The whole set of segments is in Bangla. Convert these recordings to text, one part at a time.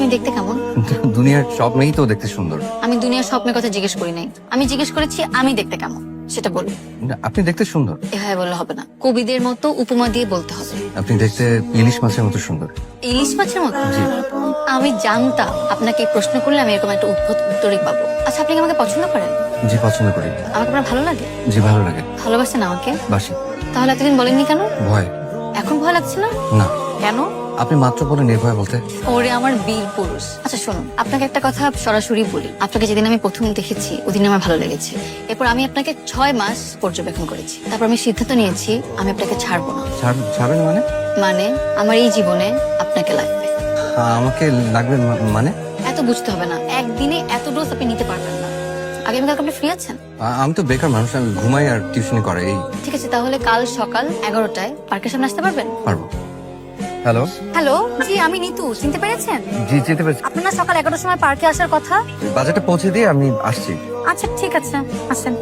আমি দেখতে কেমন? দুনিয়ার সব মেয়েই তো দেখতে সুন্দর। আমি দুনিয়ার স্বপ্নের কথা জিজ্ঞেস করি নাই। আমি জিজ্ঞেস করেছি আমি দেখতে কেমন? সেটা বলুন আপনি দেখতে সুন্দর। এভাবে বললে হবে না। কবিদের মতো উপমা দিয়ে বলতে হবে। আপনি দেখতে ইলিশ মাছের মতো সুন্দর। ইলিশ মাছের মতো? আমি জানতাম আপনাকে প্রশ্ন করলে আমি এরকম একটা উদ্ভট উত্তরই পাবো। আচ্ছা আপনি কি আমাকে পছন্দ করেন? জি পছন্দ করি। আমাকে আপনার ভালো লাগে? জি ভালো লাগে। ভালোবাসেন আমাকে? বাসি। তাহলে এতদিন বলেননি কেন? ভয়। এখন ভয় লাগছে না? না। কেন? আপনি মাত্র বলে নির্ভয় বলতে? ওরে আমার বীর পুরুষ। আচ্ছা শুনুন আপনাকে একটা কথা সরাসরি বলি। আপনাকে যেদিন আমি প্রথম দেখেছি ওদিন আমার ভালো লেগেছে। এরপর আমি আপনাকে ছয় মাস পর্যবেক্ষণ করেছি। তারপর আমি সিদ্ধান্ত নিয়েছি আমি আপনাকে ছাড়বো না। ছাড়বেন মানে? মানে আমার এই জীবনে আপনাকে লাগবে। আমাকে লাগবে মানে? এত বুঝতে হবে না। একদিনে এত ডোজ আপনি নিতে পারবেন না। আগামীকালকে আপনি ফ্রি আছেন? আমি তো বেকার মানুষ আমি ঘুমাই আর টিউশনি করে এই। ঠিক আছে তাহলে কাল সকাল এগারোটায় পার্কের সামনে আসতে পারবেন? পারব। হ্যালো হ্যালো জি আমি নিতু। চিনতে পেরেছেন? জি চিনতে পেরেছি। আপনার সকাল এগারোটার সময় পার্কে আসার কথা? বাজারটা পৌঁছে দিয়ে আমি আসছি। আচ্ছা ঠিক আছে। আসেন।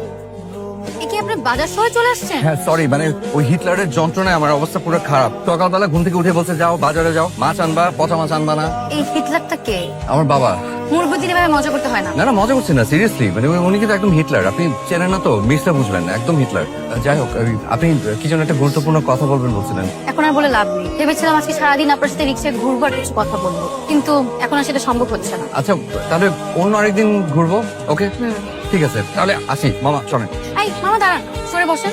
কি আপনি বাজার শহরে চলে আসছেন? হ্যাঁ সরি মানে ওই হিটলারের যন্ত্রণায় আমার অবস্থা পুরো খারাপ। সকালবেলা ঘুম থেকে উঠে বলছে যাও বাজারে যাও মাছ আনবা পচা মাছ আনবা না। এই হিটলারটা কে? আমার বাবা। এভাবে মজা করতে হয় না। না না মজা করছি না সিরিয়াসলি মানে উনি- কিন্তু একদম হিটলার আপনি চেনেন না তো মিসটা বুঝবেন না একদম হিটলার। যাই হোক আপনি কি যেন একটা গুরুত্বপূর্ণ কথা বলবেন বলছিলেন। এখন আর বলে লাভ নেই। ভেবেছিলাম আজকে সারাদিন আপনার সাথে রিক্সায় ঘুরবো আর কিছু কথা বলব কিন্তু এখন আর সেটা সম্ভব হচ্ছে না। আচ্ছা তাহলে অন্য আরেকদিন ঘুরবো ওকে? ঠিক আছে তাহলে আসি মামা চলেন। এই মামা দাঁড়ান সরে বসেন।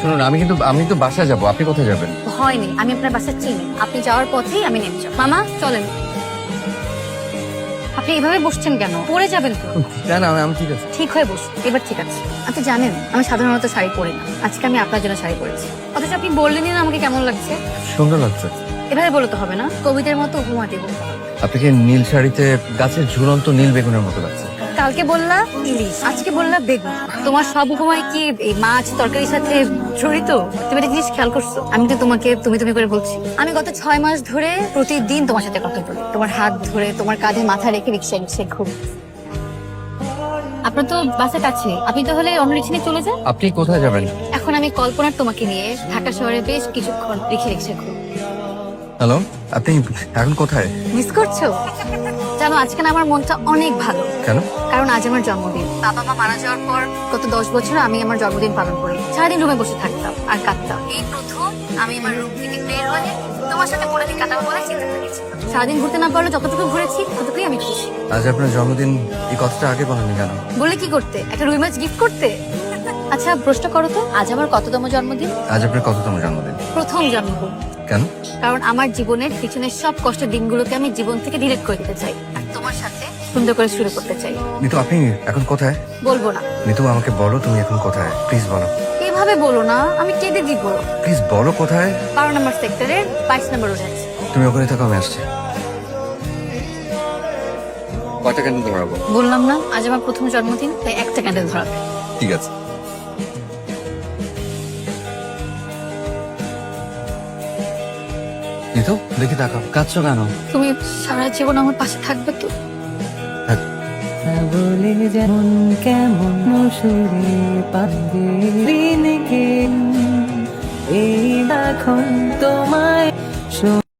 শুনুন আমি কিন্তু আমি তো বাসায় যাব আপনি কোথায় যাবেন? ভয় নেই আমি আপনার বাসা চিনি। আপনি যাওয়ার পথেই আমি নেমে যাব। মামা চলেন। আপনি এভাবে বসছেন কেন? পরে যাবেন তো। না না আমি- আমি ঠিক আছে। ঠিক হয়ে বসুন। এবার ঠিক আছে। আপনি জানেন আমি সাধারণত শাড়ি পরি না। আজকে আমি আপনার জন্য শাড়ি পরেছি। অথচ আপনি বললেনই না আমাকে কেমন লাগছে। সুন্দর লাগছে। এভাবে বলে তো হবে না। কবিদের মতো উপমা দেবো। আপনাকে নীল শাড়িতে গাছের ঝুলন্ত নীল বেগুনের মতো লাগছে। কালকে বললা ইলিশ আজকে বললা বেগুন। তোমার সব উপমায় কি এই মাছ তরকারির সাথে জড়িত? তুমি একটা জিনিস খেয়াল করছ? আমি তো তোমাকে তুমি তুমি করে বলছি। আমি গত ছয় মাস ধরে প্রতিদিন তোমার সাথে কথা বলি। তোমার হাত ধরে তোমার কাঁধে মাথা রেখে রিক্সা রিক্সা ঘুম। আপনার তো বাসের কাছে। আপনি তাহলে অন্য রিক্সা চলে যান? আপনি কোথায় যাবেন? এখন আমি কল্পনার তোমাকে নিয়ে ঢাকা শহরে বেশ কিছুক্ষণ রিক্সা রিক্সা ঘুম। হ্যালো আপনি এখন কোথায়? মিস করছ? জানো আজকে না আমার মনটা অনেক ভালো। কেন? কারণ আজ আমার জন্মদিন। বাবা মা মারা যাওয়ার পর গত দশ বছর আমি আমার জন্মদিন পালন করি। সারাদিন রুমে বসে থাকতাম আর কাঁদতাম। এই প্রথম আমি আমার রুম থেকে বের হয়ে তোমার সাথে পরে দিন কাটাবো বলে চিন্তা করেছি। সারাদিন ঘুরতে না পারলে যতটুকু ঘুরেছি ততটুকুই আমি খুশি। আজ আপনার জন্মদিন এই কথাটা আগে বলেননি কেন? বলে কি করতে? একটা রুই মাছ গিফট করতে? আচ্ছা প্রশ্ন করো তো আজ আমার কততম জন্মদিন? আজ আপনার কততম জন্মদিন? প্রথম জন্মদিন। কেন? কারণ আমার জীবনের পিছনের সব কষ্টের দিনগুলোকে আমি জীবন থেকে ডিলিট করে দিতে চাই। আর তোমার সাথে সুন্দর করে শুরু করতে চাই। নিতু আপনি এখন কোথায়? বলব না। নিতু আমাকে বলো তুমি এখন কোথায়? প্লিজ বলো। এভাবে বলো না আমি কেঁদে দিব প্লিজ বলো কোথায়? বারো নম্বর সেক্টরের বাইশ নম্বর উঠাচ্ছি তুমি ওখানে থাকো আমি আসছি। কয়টা ক্যান্ডেল ধরাবো? বললাম না আজ আমার প্রথম জন্মদিন তাই একটা ক্যান্ডেল ধরাবে। ঠিক আছে। নিতু দেখি তাকাও কাঁদছো কেন? তুমি সারা জীবন আমার পাশে থাকবে তো। বলে যেমন কেমন পাবে ঋণকে এই এখন তোমায়